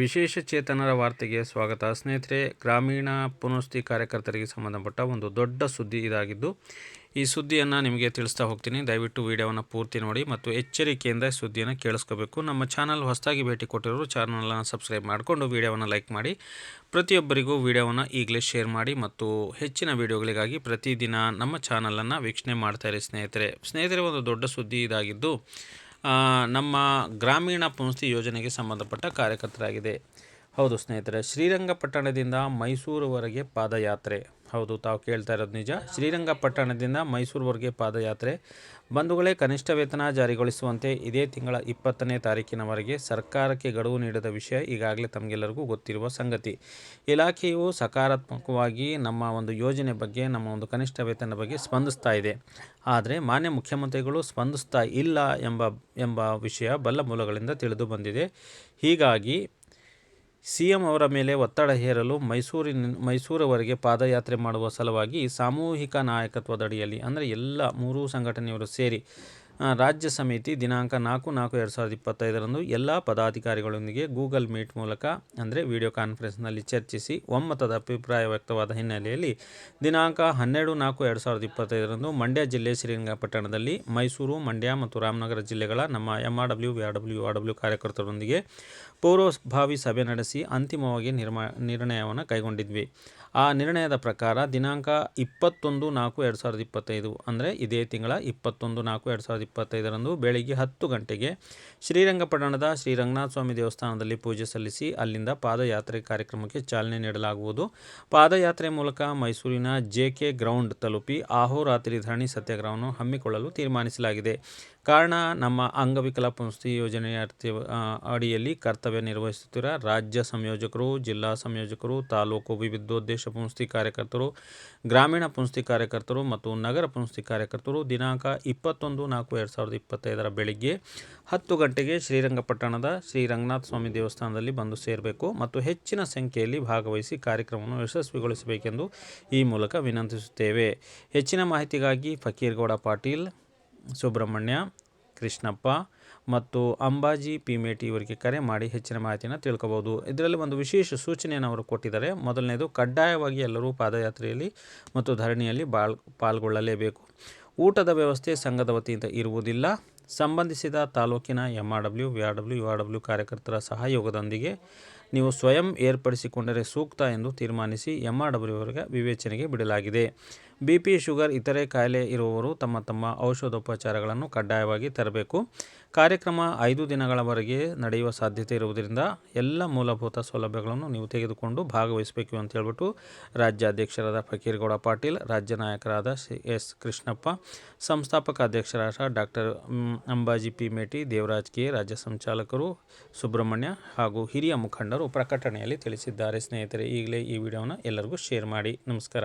ವಿಶೇಷ ಚೇತನರ ವಾರ್ತೆಗೆ ಸ್ವಾಗತ. ಸ್ನೇಹಿತರೆ, ಗ್ರಾಮೀಣ ಪುನಸ್ತಿ ಕಾರ್ಯಕರ್ತರಿಗೆ ಸಂಬಂಧಪಟ್ಟ ಒಂದು ದೊಡ್ಡ ಸುದ್ದಿ ಇದಾಗಿದ್ದು, ಈ ಸುದ್ದಿಯನ್ನು ನಿಮಗೆ ತಿಳಿಸ್ತಾ ಹೋಗ್ತೀನಿ. ದಯವಿಟ್ಟು ವಿಡಿಯೋವನ್ನು ಪೂರ್ತಿ ನೋಡಿ ಮತ್ತು ಎಚ್ಚರಿಕೆಯಿಂದ ಸುದ್ದಿಯನ್ನು ಕೇಳಿಸ್ಕೋಬೇಕು. ನಮ್ಮ ಚಾನಲ್ ಹೊಸದಾಗಿ ಭೇಟಿ ಕೊಟ್ಟಿರೋರು ಚಾನಲನ್ನು ಸಬ್ಸ್ಕ್ರೈಬ್ ಮಾಡಿಕೊಂಡು ವಿಡಿಯೋವನ್ನು ಲೈಕ್ ಮಾಡಿ, ಪ್ರತಿಯೊಬ್ಬರಿಗೂ ವಿಡಿಯೋವನ್ನು ಈಗಲೇ ಶೇರ್ ಮಾಡಿ ಮತ್ತು ಹೆಚ್ಚಿನ ವಿಡಿಯೋಗಳಿಗಾಗಿ ಪ್ರತಿದಿನ ನಮ್ಮ ಚಾನಲನ್ನು ವೀಕ್ಷಣೆ ಮಾಡ್ತಾರೆ ಸ್ನೇಹಿತರೆ. ಸ್ನೇಹಿತರೆ, ಒಂದು ದೊಡ್ಡ ಸುದ್ದಿ ಇದಾಗಿದ್ದು ನಮ್ಮ ಗ್ರಾಮೀಣ ಪುನಸ್ತಿ ಯೋಜನೆಗೆ ಸಂಬಂಧಪಟ್ಟ ಕಾರ್ಯಕರ್ತರಾಗಿದೆ. ಹೌದು ಸ್ನೇಹಿತರೆ ಶ್ರೀರಂಗಪಟ್ಟಣದಿಂದ ಮೈಸೂರುವರೆಗೆ ಪಾದಯಾತ್ರೆ. ಹೌದು, ತಾವು ಕೇಳ್ತಾ ಇರೋದು ನಿಜ. ಶ್ರೀರಂಗಪಟ್ಟಣದಿಂದ ಮೈಸೂರುವರೆಗೆ ಪಾದಯಾತ್ರೆ. ಬಂಧುಗಳೇ ಕನಿಷ್ಠ ವೇತನ ಜಾರಿಗೊಳಿಸುವಂತೆ ಇದೇ ತಿಂಗಳ ಇಪ್ಪತ್ತನೇ ತಾರೀಕಿನವರೆಗೆ ಸರ್ಕಾರಕ್ಕೆ ಗಡುವು ನೀಡಿದ ವಿಷಯ ಈಗಾಗಲೇ ತಮಗೆಲ್ಲರಿಗೂ ಗೊತ್ತಿರುವ ಸಂಗತಿ. ಇಲಾಖೆಯು ಸಕಾರಾತ್ಮಕವಾಗಿ ನಮ್ಮ ಒಂದು ಯೋಜನೆ ಬಗ್ಗೆ, ನಮ್ಮ ಒಂದು ಕನಿಷ್ಠ ವೇತನ ಬಗ್ಗೆ ಸ್ಪಂದಿಸ್ತಾ ಇದೆ. ಆದರೆ ಮಾನ್ಯ ಮುಖ್ಯಮಂತ್ರಿಗಳು ಸ್ಪಂದಿಸ್ತಾ ಇಲ್ಲ ಎಂಬ ಎಂಬ ವಿಷಯ ಬಲ್ಲ ಮೂಲಗಳಿಂದ ತಿಳಿದು ಬಂದಿದೆ. ಹೀಗಾಗಿ ಸಿ ಎಂ ಅವರ ಮೇಲೆ ಒತ್ತಡ ಹೇರಲು ಮೈಸೂರಿನ, ಮೈಸೂರವರೆಗೆ ಪಾದಯಾತ್ರೆ ಮಾಡುವ ಸಲುವಾಗಿ ಸಾಮೂಹಿಕ ನಾಯಕತ್ವದಡಿಯಲ್ಲಿ, ಅಂದರೆ ಎಲ್ಲ ಮೂರೂ ಸಂಘಟನೆಯವರು ಸೇರಿ ರಾಜ್ಯ ಸಮಿತಿ ದಿನಾಂಕ ನಾಲ್ಕು ನಾಲ್ಕು ಎರಡು ಸಾವಿರದ ಇಪ್ಪತ್ತೈದರಂದು ಎಲ್ಲ ಪದಾಧಿಕಾರಿಗಳೊಂದಿಗೆ ಗೂಗಲ್ ಮೀಟ್ ಮೂಲಕ, ಅಂದರೆ ವಿಡಿಯೋ ಕಾನ್ಫರೆನ್ಸ್ನಲ್ಲಿ ಚರ್ಚಿಸಿ ಒಮ್ಮತದ ಅಭಿಪ್ರಾಯ ವ್ಯಕ್ತವಾದ ಹಿನ್ನೆಲೆಯಲ್ಲಿ ದಿನಾಂಕ ಹನ್ನೆರಡು ನಾಲ್ಕು ಎರಡು ಸಾವಿರದ ಇಪ್ಪತ್ತೈದರಂದು ಮಂಡ್ಯ ಜಿಲ್ಲೆ ಶ್ರೀರಂಗಪಟ್ಟಣದಲ್ಲಿ ಮೈಸೂರು, ಮಂಡ್ಯ ಮತ್ತು ರಾಮನಗರ ಜಿಲ್ಲೆಗಳ ನಮ್ಮ M R W R W R W ಕಾರ್ಯಕರ್ತರೊಂದಿಗೆ ಪೂರ್ವಭಾವಿ ಸಭೆ ನಡೆಸಿ ಅಂತಿಮವಾಗಿ ನಿರ್ಮಾ, ನಿರ್ಣಯವನ್ನು ಕೈಗೊಂಡಿದ್ವಿ. ಆ ನಿರ್ಣಯದ ಪ್ರಕಾರ ದಿನಾಂಕ ಇಪ್ಪತ್ತೊಂದು ನಾಲ್ಕು ಎರಡು ಸಾವಿರದ ಇಪ್ಪತ್ತೈದು, ಅಂದರೆ ಇದೇ ತಿಂಗಳ ಇಪ್ಪತ್ತೊಂದು ನಾಲ್ಕು ಎರಡು ಸಾವಿರದ ಇಪ್ಪತ್ತೈದರಂದು ಬೆಳಿಗ್ಗೆ ಹತ್ತು ಗಂಟೆಗೆ ಶ್ರೀರಂಗಪಟ್ಟಣದ ಶ್ರೀ ರಂಗನಾಥ ಸ್ವಾಮಿ ದೇವಸ್ಥಾನದಲ್ಲಿ ಪೂಜೆ ಸಲ್ಲಿಸಿ ಅಲ್ಲಿಂದ ಪಾದಯಾತ್ರೆ ಕಾರ್ಯಕ್ರಮಕ್ಕೆ ಚಾಲನೆ ನೀಡಲಾಗುವುದು. ಪಾದಯಾತ್ರೆ ಮೂಲಕ ಮೈಸೂರಿನ ಜೆ ಕೆ ಗ್ರೌಂಡ್ ತಲುಪಿ ಆಹೋರಾತ್ರಿ ಧರಣಿ ಸತ್ಯಾಗ್ರಹವನ್ನು ಹಮ್ಮಿಕೊಳ್ಳಲು ತೀರ್ಮಾನಿಸಲಾಗಿದೆ. ಕಾರಣ, ನಮ್ಮ ಅಂಗವಿಕಲ ಪುನಸ್ತಿ ಯೋಜನೆಯ ಅಡಿಯಲ್ಲಿ ಕರ್ತವ್ಯ ನಿರ್ವಹಿಸುತ್ತಿರುವ ರಾಜ್ಯ ಸಂಯೋಜಕರು, ಜಿಲ್ಲಾ ಸಂಯೋಜಕರು, ತಾಲೂಕು ವಿವಿಧೋದ್ದೇಶ ಪುನಸ್ತಿ ಕಾರ್ಯಕರ್ತರು, ಗ್ರಾಮೀಣ ಪುನಸ್ತಿ ಕಾರ್ಯಕರ್ತರು ಮತ್ತು ನಗರ ಪುನಸ್ತಿ ಕಾರ್ಯಕರ್ತರು ದಿನಾಂಕ ಇಪ್ಪತ್ತೊಂದು ನಾಲ್ಕು ಎರಡು ಸಾವಿರದ ಇಪ್ಪತ್ತೈದರ ಬೆಳಿಗ್ಗೆ ಹತ್ತು ಗಂಟೆಗೆ ಶ್ರೀರಂಗಪಟ್ಟಣದ ಶ್ರೀ ರಂಗನಾಥ ಸ್ವಾಮಿ ದೇವಸ್ಥಾನದಲ್ಲಿ ಬಂದು ಸೇರಬೇಕು ಮತ್ತು ಹೆಚ್ಚಿನ ಸಂಖ್ಯೆಯಲ್ಲಿ ಭಾಗವಹಿಸಿ ಕಾರ್ಯಕ್ರಮವನ್ನು ಯಶಸ್ವಿಗೊಳಿಸಬೇಕೆಂದು ಈ ಮೂಲಕ ವಿನಂತಿಸುತ್ತೇವೆ. ಹೆಚ್ಚಿನ ಮಾಹಿತಿಗಾಗಿ ಫಕೀರ್ಗೌಡ ಪಾಟೀಲ್, ಸುಬ್ರಹ್ಮಣ್ಯ, ಕೃಷ್ಣಪ್ಪ ಮತ್ತು ಅಂಬಾಜಿ ಪಿಮೇಟಿ ಇವರಿಗೆ ಕರೆ ಮಾಡಿ ಹೆಚ್ಚಿನ ಮಾಹಿತಿಯನ್ನು ತಿಳ್ಕೊಬೋದು. ಇದರಲ್ಲಿ ಒಂದು ವಿಶೇಷ ಸೂಚನೆಯನ್ನು ಅವರು ಕೊಟ್ಟಿದ್ದಾರೆ. ಮೊದಲನೇದು ಕಡ್ಡಾಯವಾಗಿ ಎಲ್ಲರೂ ಪಾದಯಾತ್ರೆಯಲ್ಲಿ ಮತ್ತು ಧರಣಿಯಲ್ಲಿ ಬಾಳ್ ಪಾಲ್ಗೊಳ್ಳಲೇಬೇಕು. ಊಟದ ವ್ಯವಸ್ಥೆ ಸಂಘದ ವತಿಯಿಂದ ಇರುವುದಿಲ್ಲ. ಸಂಬಂಧಿಸಿದ ತಾಲೂಕಿನ M R W V R W U R W ಕಾರ್ಯಕರ್ತರ ಸಹಯೋಗದೊಂದಿಗೆ ನೀವು ಸ್ವಯಂ ಏರ್ಪಡಿಸಿಕೊಂಡರೆ ಸೂಕ್ತ ಎಂದು ತೀರ್ಮಾನಿಸಿ ಎಂ ಆರ್ ಡಬ್ಲ್ಯೂ ವಿವೇಚನೆಗೆ ಬಿಡಲಾಗಿದೆ. ಬಿ ಪಿ ಶುಗರ್ ಇತರೆ ಕಾಯಿಲೆ ಇರುವವರು ತಮ್ಮ ತಮ್ಮ ಔಷಧೋಪಚಾರಗಳನ್ನು ಕಡ್ಡಾಯವಾಗಿ ತರಬೇಕು. ಕಾರ್ಯಕ್ರಮ ಐದು ದಿನಗಳವರೆಗೆ ನಡೆಯುವ ಸಾಧ್ಯತೆ ಇರುವುದರಿಂದ ಎಲ್ಲ ಮೂಲಭೂತ ಸೌಲಭ್ಯಗಳನ್ನು ನೀವು ತೆಗೆದುಕೊಂಡು ಭಾಗವಹಿಸಬೇಕು ಅಂತ ಹೇಳ್ಬಿಟ್ಟು ರಾಜ್ಯಾಧ್ಯಕ್ಷರಾದ ಫಕೀರ್ಗೌಡ ಪಾಟೀಲ್, ರಾಜ್ಯ ನಾಯಕರಾದ ಎಸ್ ಕೃಷ್ಣಪ್ಪ, ಸಂಸ್ಥಾಪಕ ಅಧ್ಯಕ್ಷರಾದ doctor Ambaji P Meti, Devaraj K, ರಾಜ್ಯ ಸಂಚಾಲಕರು ಸುಬ್ರಹ್ಮಣ್ಯ ಹಾಗೂ ಹಿರಿಯ ಮುಖಂಡರು ಪ್ರಕಟಣೆಯಲ್ಲಿ ತಿಳಿಸಿದ್ದಾರೆ ಸ್ನೇಹಿತರೆ. ಈಗಲೇ ಈ ವಿಡಿಯೋನ ಎಲ್ಲರಿಗೂ ಶೇರ್ ಮಾಡಿ. ನಮಸ್ಕಾರ.